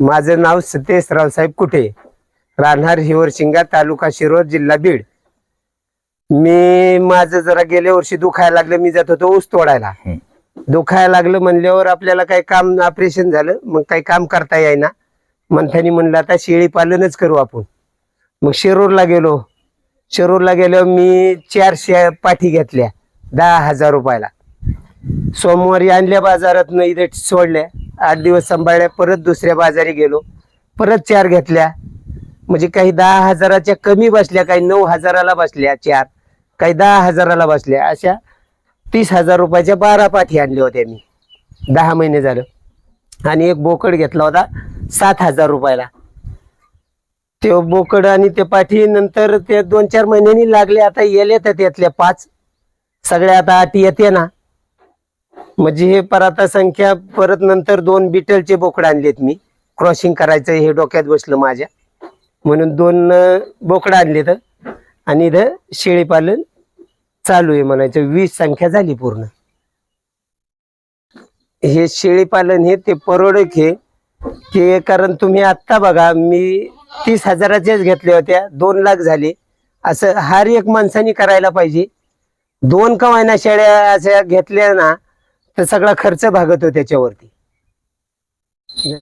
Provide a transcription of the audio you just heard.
माझं नाव सतेश रावसाहेब कुठे? राहणार हिवरशिंगा तालुका शिरोर जिल्हा बीड. मी माझं जरा गेल्या वर्षी दुखायला लागलं मी जात होतो ऊस तोडायला. दुखायला लागलं म्हणल्यावर आपल्याला काही काम ऑपरेशन झालं मग काही काम करता येईना. म्हणतानी म्हणलं आता शेळी पालनच करू आपण. मग शिरूरला गेलो. शिरूरला गेल्यावर मी चारशे पाठी घेतल्या दहा हजार रुपयाला. सोमवारी आणल्या बाजारात इथे सोडल्या. आठ दिवस सांभाळल्या परत दुसऱ्या बाजारी गेलो. परत चार घेतल्या. म्हणजे काही दहा हजाराच्या कमी बसल्या काही नऊ हजाराला बसल्या चार. काही दहा हजाराला बसल्या. अशा तीस हजार रुपयाच्या बारा पाठी आणल्या होत्या मी. दहा महिने झालं. आणि एक बोकड घेतला होता सात हजार रुपयाला. ते बोकड आणि ते पाठी नंतर ते दोन चार महिन्यांनी लागले. आता येले तर त्यातल्या पाच. सगळ्या आता अटी येते ना. म्हणजे हे पराता संख्या परत नंतर दोन बिटलचे बोकड आणलेत मी. क्रॉसिंग करायचं हे डोक्यात बसलं माझ्या. म्हणून दोन बोकड आणलेत. आणि इथं शेळी पालन चालू आहे म्हणायचं. वीस संख्या झाली पूर्ण. हे शेळी पालन हे ते परवडक हे की कारण तुम्ही आत्ता बघा मी तीस हजाराच्याच घेतल्या होत्या. दोन लाख झाले. असं हर एक माणसाने करायला पाहिजे. दोन कवायना शेळ्या अशा घेतल्या ना तर सगळा खर्च भागतो त्याच्यावरती.